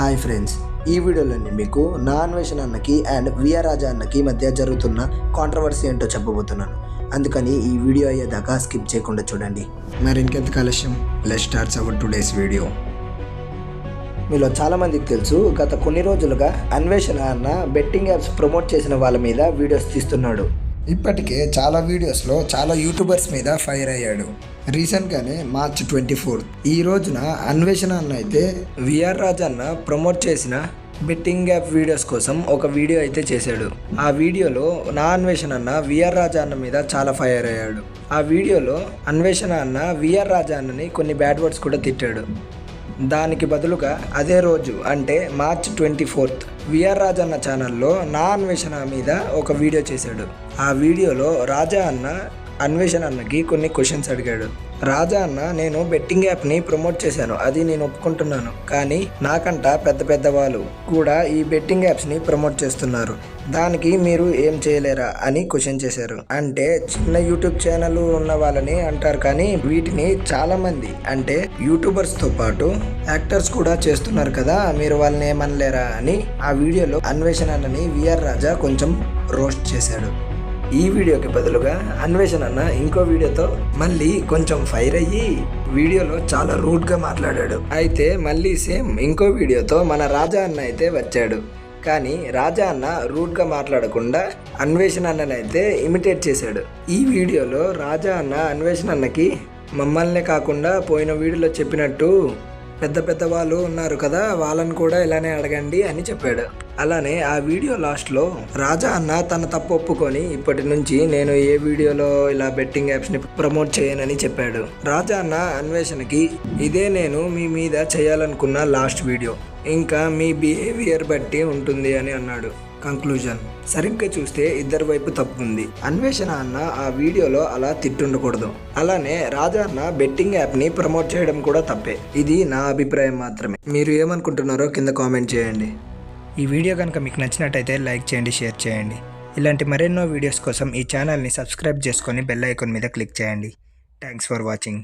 Hi friends ఈ వీడియోలో మీకు నా అన్వేషణ అన్నకి అండ్ విఆర్ రాజా అన్నకి మధ్య జరుగుతున్న కాంట్రవర్సీ ఏంటో చెప్పబోతున్నాను. అందుకని ఈ వీడియో అయ్యేదాకా స్కిప్ చేయకుండా చూడండి. మరి ఇంకెంత కాలుష్యం? Let starts our today's video మీలో చాలామందికి తెలుసు గత కొన్ని రోజులుగా అన్వేషణ అన్న బెట్టింగ్ యాప్స్ ప్రమోట్ చేసిన వాళ్ళ మీద వీడియోస్ తీస్తున్నాడు. ఇప్పటికే చాలా వీడియోస్లో చాలా యూట్యూబర్స్ మీద ఫైర్ అయ్యాడు. రీసెంట్గానే మార్చ్ ట్వంటీ ఫోర్త్ ఈ రోజున అన్వేషణ అన్న అయితే విఆర్ రాజన్న అన్న ప్రమోట్ చేసిన బెట్టింగ్ యాప్ వీడియోస్ కోసం ఒక వీడియో అయితే చేశాడు. ఆ వీడియోలో నా అన్వేషణ అన్న విఆర్ రాజా అన్న మీద చాలా ఫైర్ అయ్యాడు. ఆ వీడియోలో అన్వేషణ అన్న విఆర్ రాజా అన్నని కొన్ని బ్యాడ్ వర్డ్స్ కూడా తిట్టాడు. దానికి బదులుగా అదే రోజు అంటే March twenty fourth VR Raja అన్న ఛానల్లో నా అన్వేషణ మీద ఒక వీడియో చేశాడు. ఆ వీడియోలో రాజా అన్న అన్వేషణ అన్నకి కొన్ని క్వశ్చన్స్ అడిగాడు. రాజా అన్న నేను బెట్టింగ్ యాప్ని ప్రమోట్ చేశాను. అది నేను ఒప్పుకుంటున్నాను. కానీ నాకంట పెద్ద పెద్ద వాళ్ళు కూడా ఈ బెట్టింగ్ యాప్స్ని ప్రమోట్ చేస్తున్నారు. దానికి మీరు ఏం చేయలేరా అని క్వశ్చన్ చేశారు. అంటే చిన్న యూట్యూబ్ ఛానల్ ఉన్న వాళ్ళని అంటారు కానీ వీటిని చాలా మంది అంటే యూట్యూబర్స్తో పాటు యాక్టర్స్ కూడా చేస్తున్నారు కదా మీరు వాళ్ళని ఏమనలేరా అని ఆ వీడియోలో అన్వేషణ అన్నని విఆర్ రాజా కొంచెం రోస్ట్ చేశాడు. ఈ వీడియోకి బదులుగా అన్వేషణ అన్న ఇంకో వీడియోతో మళ్ళీ కొంచెం ఫైర్ అయ్యి వీడియోలో చాలా రూడ్గా మాట్లాడాడు. అయితే మళ్ళీ సేమ్ ఇంకో వీడియోతో మన రాజా అన్న అయితే వచ్చాడు. కానీ రాజా అన్న రూడ్గా మాట్లాడకుండా అన్వేషణ అన్ననైతే ఇమిటేట్ చేశాడు. ఈ వీడియోలో రాజా అన్న అన్వేషణ అన్నకి మమ్మల్నే కాకుండా పోయిన వీడియోలో చెప్పినట్టు పెద్ద పెద్ద వాళ్ళు ఉన్నారు కదా వాళ్ళని కూడా ఇలానే అడగండి అని చెప్పాడు. అలానే ఆ వీడియో లాస్ట్లో రాజా అన్న తన తప్పు ఒప్పుకొని ఇప్పటి నుంచి నేను ఏ వీడియోలో ఇలా బెట్టింగ్ యాప్స్ని ప్రమోట్ చేయనని చెప్పాడు. రాజా అన్న అన్వేషణకి ఇదే నేను మీ మీద చేయాలనుకున్న లాస్ట్ వీడియో. ఇంకా మీ బిహేవియర్ బట్టి ఉంటుంది అని అన్నాడు. కంక్లూజన్ సరిగ్గా చూస్తే ఇద్దరి వైపు తప్పు ఉంది అన్వేషణ అన్న ఆ వీడియోలో అలా తిట్టుండకూడదు. అలానే రాజా అన్న బెట్టింగ్ యాప్ని ప్రమోట్ చేయడం కూడా తప్పే. ఇది నా అభిప్రాయం మాత్రమే. మీరు ఏమనుకుంటున్నారో కింద కామెంట్ చేయండి. ఈ వీడియో కనుక మీకు నచ్చినట్టయితే లైక్ చేయండి షేర్ చేయండి. ఇలాంటి మరెన్నో వీడియోస్ కోసం ఈ ఛానల్ని సబ్స్క్రైబ్ చేసుకొని బెల్ ఐకాన్ మీద క్లిక్ చేయండి. Thanks for watching